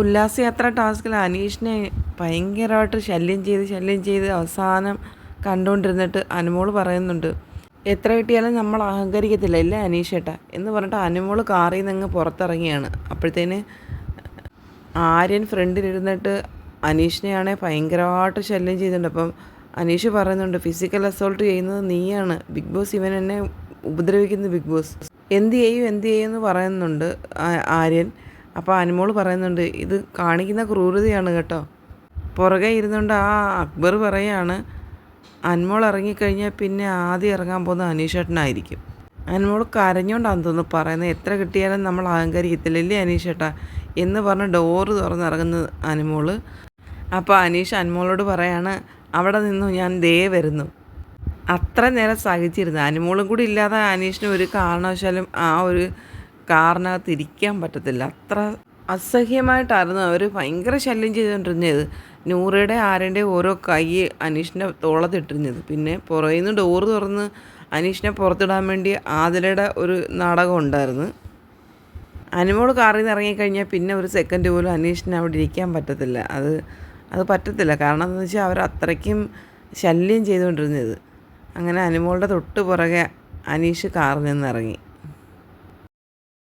ഉല്ലാസയാത്ര ടാസ്കിൽ അനീഷിനെ ഭയങ്കരമായിട്ട് ശല്യം ചെയ്ത് ശല്യം ചെയ്ത് അവസാനം കണ്ടുകൊണ്ടിരുന്നിട്ട് അനുമോൾ പറയുന്നുണ്ട് എത്ര കിട്ടിയാലും നമ്മൾ അഹങ്കരിക്കത്തില്ല ഇല്ലേ അനീഷേട്ടാ? എന്ന് പറഞ്ഞിട്ട് അനുമോൾ കാറിൽ നിന്ന് അങ്ങ് പുറത്തിറങ്ങിയാണ്. അപ്പോഴത്തേന് ആര്യൻ ഫ്രണ്ടിലിരുന്നിട്ട് അനീഷിനെയാണെ ഭയങ്കരമായിട്ട് ശല്യം ചെയ്യുന്നുണ്ട് അപ്പം അനീഷ് പറയുന്നുണ്ട് ഫിസിക്കൽ അസോൾട്ട് ചെയ്യുന്നത് നീയാണ്. ബിഗ് ബോസ് ഇവൻ എന്നെ ഉപദ്രവിക്കുന്നു ബിഗ് ബോസ് എന്ത് ചെയ്യും എന്ത് ചെയ്യും എന്ന് പറയുന്നുണ്ട് ആര്യൻ. അപ്പോൾ അനുമോൾ പറയുന്നുണ്ട് ഇത് കാണിക്കുന്ന ക്രൂരതയാണ് കേട്ടോ. പുറകെ ഇരുന്നുകൊണ്ട് ആ അക്ബർ പറയാണ് അനുമോൾ ഇറങ്ങിക്കഴിഞ്ഞാൽ പിന്നെ ആദ്യം ഇറങ്ങാൻ പോകുന്ന അനീഷേട്ടനായിരിക്കും. അനുമോൾ കരഞ്ഞോണ്ടാന്ന് തോന്നുന്നു പറയുന്നത് എത്ര കിട്ടിയാലും നമ്മൾ അഹങ്കരിക്കത്തില്ലല്ലേ അനീഷേട്ടാ? എന്ന് പറഞ്ഞ് ഡോറ് തുറന്നിറങ്ങുന്നത് അനുമോൾ അപ്പോൾ അനീഷ് അനുമോളോട് പറയാണ് അവിടെ നിന്നു ഞാൻ ദേ വരുന്നു. അത്ര നേരം സഹിച്ചിരുന്നു. അനുമോളും കൂടി ഇല്ലാതെ അനീഷിന് ഒരു കാരണവശാലും ആ ഒരു കാറിനകത്ത് ഇരിക്കാൻ പറ്റത്തില്ല. അത്ര അസഹ്യമായിട്ടായിരുന്നു അവർ ഭയങ്കര ശല്യം ചെയ്തുകൊണ്ടിരുന്നത്. നൂറയുടെ ആരന്റെ ഓരോ കൈ അനീഷിന്റെ തോളത്തിട്ടിരുന്നത്. പിന്നെ പുറകിൽ നിന്ന് ഡോറ് തുറന്ന് അനീഷിനെ പുറത്തിടാൻ വേണ്ടി ആതിലയുടെ ഒരു നാടകം ഉണ്ടായിരുന്നു. അനിമോൾ കാറിൽ നിന്ന് ഇറങ്ങിക്കഴിഞ്ഞാൽ പിന്നെ ഒരു സെക്കൻഡ് പോലും അനീഷിന് അവിടെ ഇരിക്കാൻ പറ്റത്തില്ല. അത് അത് പറ്റത്തില്ല. കാരണം എന്താണെന്ന് വെച്ചാൽ അവർ അത്രയ്ക്കും ശല്യം ചെയ്തുകൊണ്ടിരുന്നത്. അങ്ങനെ അനുമോളുടെ തൊട്ട് പുറകെ അനീഷ് കാറിൽ നിന്ന് ഇറങ്ങി.